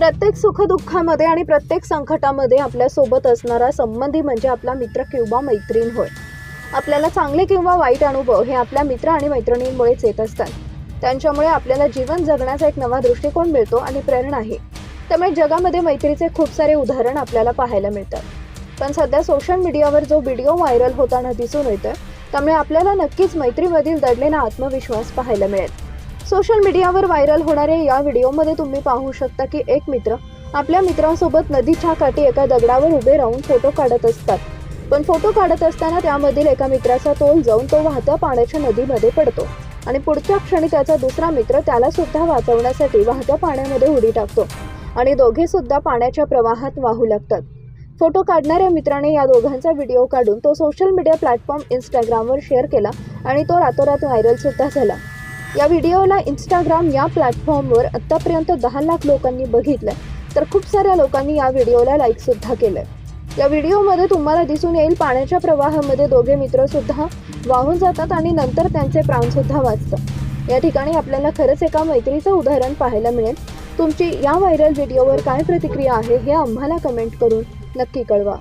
प्रत्येक सुखदुःखामध्ये आणि प्रत्येक संकटामध्ये आपल्यासोबत असणारा संबंधी म्हणजे आपला मित्र किंवा मैत्रीण होय. आपल्याला चांगले किंवा वाईट अनुभव हे आपल्या मित्र आणि मैत्रिणींमुळेच येत असतात. त्यांच्यामुळे आपल्याला जीवन जगण्याचा एक नवा दृष्टिकोन मिळतो आणि प्रेरणाही त्यामुळे जगामध्ये मैत्रीचे खूप सारे उदाहरण आपल्याला पाहायला मिळतात. पण सध्या सोशल मीडियावर जो व्हिडिओ व्हायरल होताना दिसून येतोय त्यामुळे आपल्याला नक्कीच मैत्रीमधील दडलेला आत्मविश्वास पाहायला मिळेल. सोशल मीडियावर व्हायरल होणाऱ्या या व्हिडिओमध्ये तुम्ही पाहू शकता की एक मित्र आपल्या मित्रांसोबत नदीच्या काठी एका दगडावर उभे राहून फोटो काढत असतात. पण फोटो काढत असताना त्यामधील एका मित्राचा तोल जाऊन तो वाहत्या पाण्याच्या नदीमध्ये पडतो आणि पुढच्या क्षणी त्याचा दुसरा मित्र त्याला सुद्धा वाचवण्यासाठी वाहत्या पाण्यामध्ये उडी टाकतो आणि दोघे सुद्धा पाण्याच्या प्रवाहात वाहू लागतात. फोटो काढणाऱ्या मित्राने या दोघांचा व्हिडिओ काढून तो सोशल मीडिया प्लॅटफॉर्म इंस्टाग्रामवर शेअर केला आणि तो रातोरात व्हायरल सुद्धा झाला. या व्हिडिओला इंस्टाग्राम या प्लॅटफॉर्मवर आत्तापर्यंत दहा लाख लोकांनी बघितलं तर खूप साऱ्या लोकांनी या व्हिडिओला लाईकसुद्धा केलं या व्हिडिओमध्ये तुम्हाला दिसून येईल पाण्याच्या प्रवाहामध्ये दोघे मित्रसुद्धा वाहून जातात आणि नंतर त्यांचे प्राणसुद्धा वाचतात. या ठिकाणी आपल्याला खरंच एका मैत्रीचं उदाहरण पाहायला मिळेल. तुमची या व्हायरल व्हिडिओवर काय प्रतिक्रिया आहे हे आम्हाला कमेंट करून नक्की कळवा.